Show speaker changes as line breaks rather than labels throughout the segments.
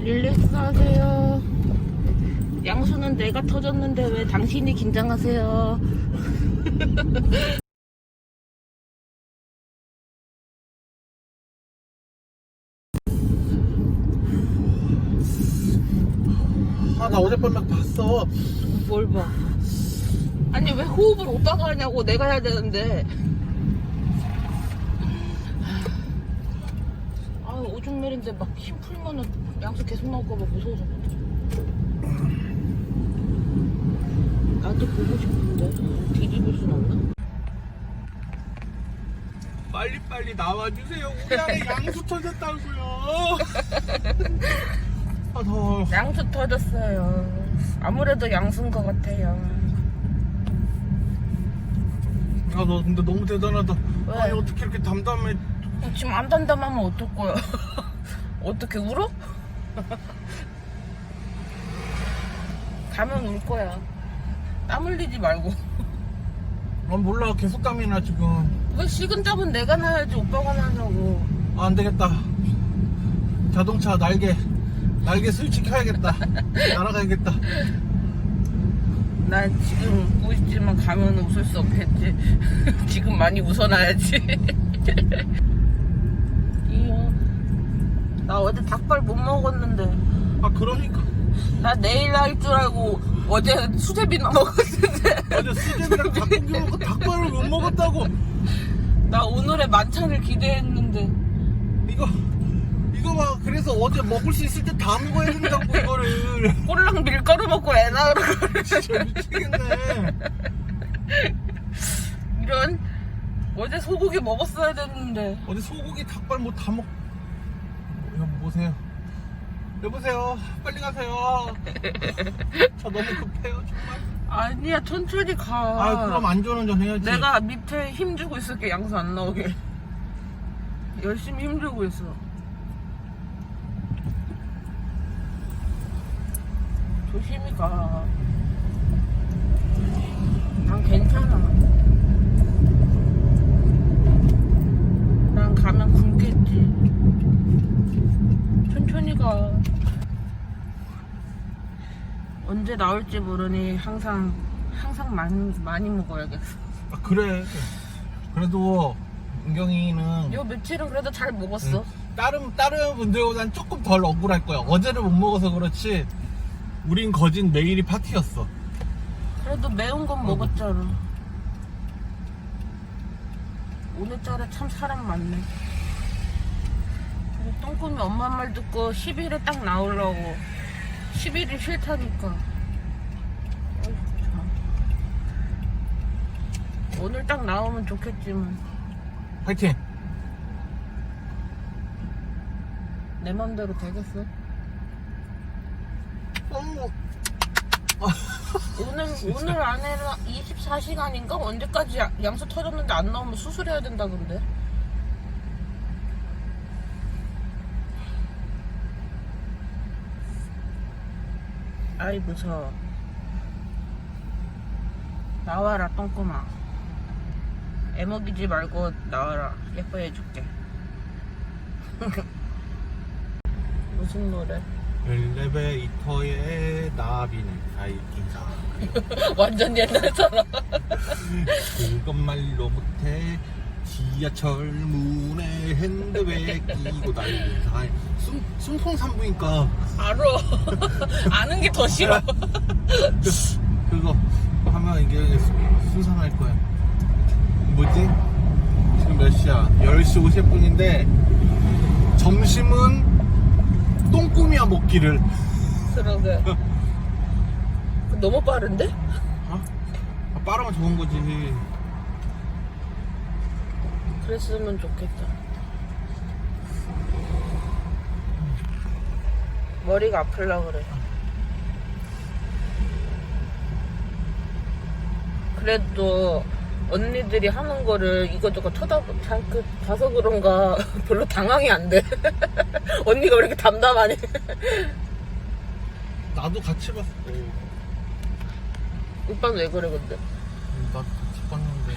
릴렉스 하세요. 양수는 내가 터졌는데 왜 당신이 긴장하세요?
아 나 어젯밤에 봤어
뭘 봐? 아니 왜 호흡을 오빠가 하냐고 내가 해야 되는데. 아 내린데 막 힘 풀면은 양수 계속 나올까봐 무서워서. 나도 보고 싶은데 뒤집을 순 없나?
빨리빨리 나와주세요 우리 안에 양수 터졌다고요 아 더워
양수 터졌어요. 아무래도 양수인 것 같아요.
아 너 근데 너무 대단하다
왜?
아니 어떻게 이렇게 담담해
지금 안 단담하면 어떨 거야? 어떻게 울어? 가면 울 거야. 땀 흘리지 말고.
아 몰라 계속 땀이 나 지금
왜 식은 땀은 내가 나야지 오빠가 나냐고.
아, 안 되겠다 자동차 날개 날개 스위치 켜야겠다 날아가야겠다
나 지금 웃고 있지만 가면 웃을 수 없겠지. 지금 많이 웃어놔야지. 나 어제 닭발 못 먹었는데.
아 그러니까
나 내일 할 줄 알고 어제 수제비나 먹었는데.
어제 수제비랑 닭고기 먹고 닭발을 못 먹었다고
나 오늘의 만찬을 기대했는데.
이거 이거 막 그래서 어제 먹을 수 있을 때 다 먹어야 된다고 이거를
꼴랑 밀가루 먹고 애 낳으러
진짜 미치겠네
이런 어제 소고기 먹었어야 됐는데
어제 소고기 닭발 뭐 다 먹. 여보 보세요. 여보세요. 빨리 가세요. 저 너무 급해요 정말.
아니야 천천히 가
아 그럼 안전운전 해야지.
내가 밑에 힘 주고 있을게 양수 안 나오게 열심히 힘 주고 있어 조심히 가난 괜찮아 난 가면 굶겠지 천천히 가 언제 나올지 모르니 항상 항상 많이 많이 먹어야겠어.
아, 그래. 그래도 은경이는
요 며칠은 그래도 잘 먹었어.
다른 다른 분들보단 조금 덜 억울할 거야. 어제를 못 먹어서 그렇지. 우린 거진 매일이 파티였어.
그래도 매운 건 먹었잖아. 오늘따라 참 사람 많네. 그리고 똥꾸미 엄마 말 듣고 10일에 딱 나오려고. 10일이 싫다니까. 어이구, 참. 오늘 딱 나오면 좋겠지만
파이팅.
내 맘대로 되겠어?
어머.
오늘 오늘 안에는 24시간인가 언제까지 야- 양수 터졌는데 안 나오면 수술해야 된다던데. 아이 무서워. 나와라 똥꼬마. 애먹이지 말고 나와라. 예뻐해 줄게. 무슨 노래?
엘리베이터에 나비는 살기가
완전 옛날 사람.
그것 말로 못해 지하철 문에 핸드백 끼고 다니는 사이 숨, 숨통산부니까
알아. 아는 게 더 싫어.
그거 하면 이게 수- 수상할 거야 뭐지? 지금 몇 시야? 10시 50분인데 점심은 똥꾸미야 먹기를
그러게. 너무 빠른데?
어? 아, 빠르면 좋은 거지
그랬으면 좋겠다. 머리가 아플라 그래. 그래도 언니들이 하는 거를 이것저것 쳐다 자, 그, 봐서 그런가 별로 당황이 안 돼. 언니가 왜 이렇게 담담하니?
나도 같이 봤어
오빠는 왜 그래 근데?
나 같이 봤는데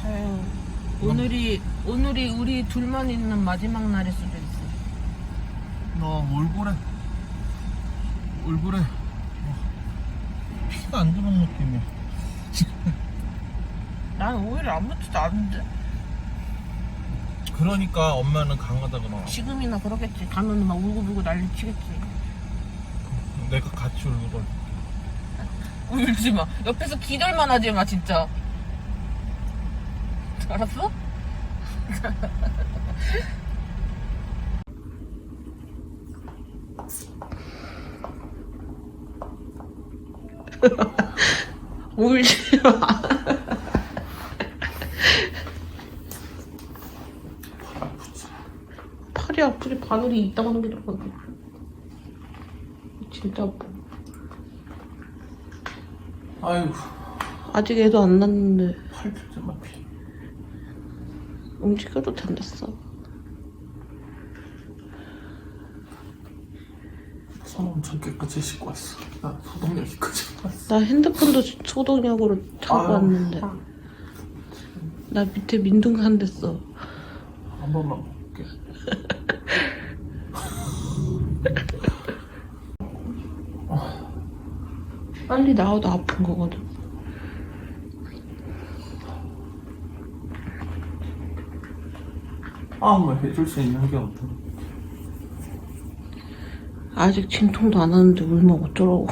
다행. 오늘이 오늘이 우리 둘만 있는 마지막 날일 수도 있어.
너 얼굴에 얼굴에 어, 피가 안 도는 느낌이야.
난 오히려 아무렇지도 않은데.
그러니까 엄마는 강하다 그러.
지금이나 그러겠지. 가면 막 울고불고 난리 치겠지.
내가 같이 울고
울지 마. 옆에서 기절만 하지 마, 진짜. 알았어? 울지 마. 팔이 아프지 바늘이 있다고 하는 게 좋거든. 진짜 아파.
아이고
아직 애도 안 났는데
팔뚝만 피.
움직여도 된댔어.
손 엄청 깨끗이 씻고 왔어. 나 소독 여기까지 왔어.
나 핸드폰도 소독약으로 차고. 왔는데 나 밑에 민둥산 됐어.
한 번만 볼게.
빨리 나와도 아픈 거거든.
아, 뭐 해줄 수 있는 게 없다.
아직 진통도 안 하는데 울면 어쩌라고.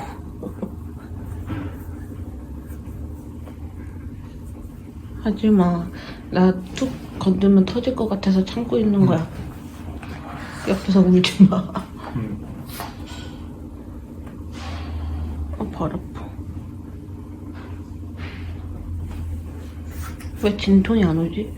하지 마. 나 툭 건들면 터질 것 같아서 참고 있는 거야. 옆에서 울지 마.
응.
아, 발 아파. 왜 진통이 안 오지?